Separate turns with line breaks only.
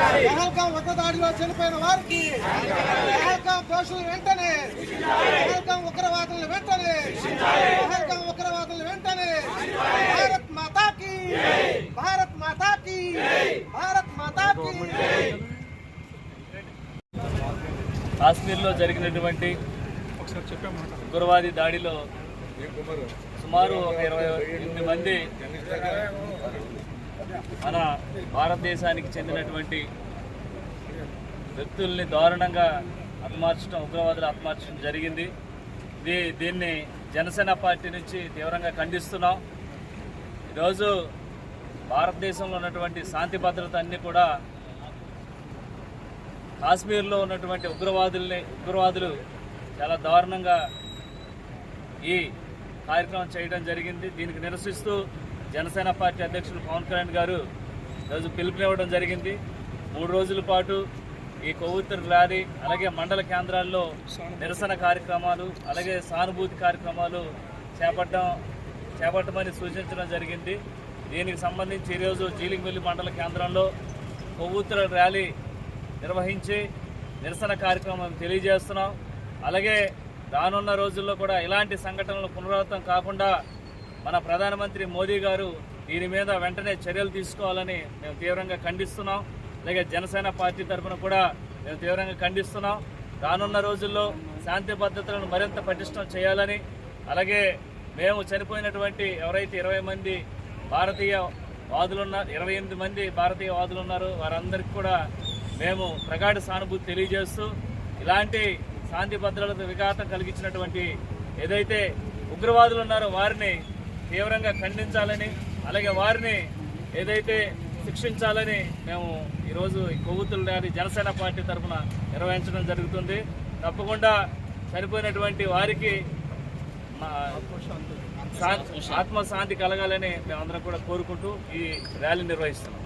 దాడిలో చనిపోయిన వారికి పహల్గాం దోషులు వెంటనే పహల్గాం ఉగ్రవాదులు వెంటనే పహల్గాం ఉగ్రవాదులు వెంటనే భారత్ మాతాకి భారత్ మాతాకి భారత్ మాతాకి.
కాశ్మీర్లో జరిగినటువంటి ఉగ్రవాది దాడిలో సుమారు ఒక ఇరవై ఎనిమిది మంది మన భారతదేశానికి చెందినటువంటి వ్యక్తుల్ని దారుణంగా హతమార్చడం ఉగ్రవాదులు హతమార్చడం జరిగింది. ఇది దీన్ని జనసేన పార్టీ నుంచి తీవ్రంగా ఖండిస్తున్నాం. ఈరోజు భారతదేశంలో ఉన్నటువంటి శాంతి భద్రత అన్నీ కూడా కాశ్మీర్లో ఉన్నటువంటి ఉగ్రవాదుల్ని ఉగ్రవాదులు చాలా దారుణంగా ఈ కార్యక్రమం చేయడం జరిగింది. దీనికి నిరసిస్తూ జనసేన పార్టీ అధ్యక్షులు పవన్ కళ్యాణ్ గారు ఈరోజు పిలుపునివ్వడం జరిగింది. మూడు రోజుల పాటు ఈ కొవ్వొత్తుల ర్యాలీ అలాగే మండల కేంద్రాల్లో నిరసన కార్యక్రమాలు అలాగే సానుభూతి కార్యక్రమాలు చేపట్టడం చేపట్టమని సూచించడం జరిగింది. దీనికి సంబంధించి ఈరోజు జీలింగవెల్లి మండల కేంద్రంలో కొవ్వొత్తుల ర్యాలీ నిర్వహించి నిరసన కార్యక్రమం తెలియజేస్తున్నాం. అలాగే రానున్న రోజుల్లో కూడా ఇలాంటి సంఘటనలు పునరావృతం కాకుండా మన ప్రధానమంత్రి మోదీ గారు దీని మీద వెంటనే చర్యలు తీసుకోవాలని మేము తీవ్రంగా ఖండిస్తున్నాం. అలాగే జనసేన పార్టీ తరఫున కూడా మేము తీవ్రంగా ఖండిస్తున్నాం. రానున్న రోజుల్లో శాంతి భద్రతలను మరింత పటిష్టం చేయాలని అలాగే మేము చనిపోయినటువంటి ఎవరైతే ఇరవై మంది భారతీయ వాదులున్నారు ఇరవై ఎనిమిది మంది భారతీయ వాదులు ఉన్నారు వారందరికీ కూడా మేము ప్రగాఢ సానుభూతి తెలియజేస్తూ ఇలాంటి శాంతి భద్రతలకు విఘాతం కలిగించినటువంటి ఏదైతే ఉగ్రవాదులు ఉన్నారో వారిని తీవ్రంగా ఖండించాలని అలాగే వారిని ఏదైతే శిక్షించాలని మేము ఈరోజు ఈ కొవ్వొత్తుల ర్యాలీ జనసేన పార్టీ తరఫున నిర్వహించడం జరుగుతుంది. తప్పకుండా చనిపోయినటువంటి వారికి ఆత్మశాంతి కలగాలని మేమందరం కూడా కోరుకుంటూ ఈ ర్యాలీ నిర్వహిస్తున్నాం.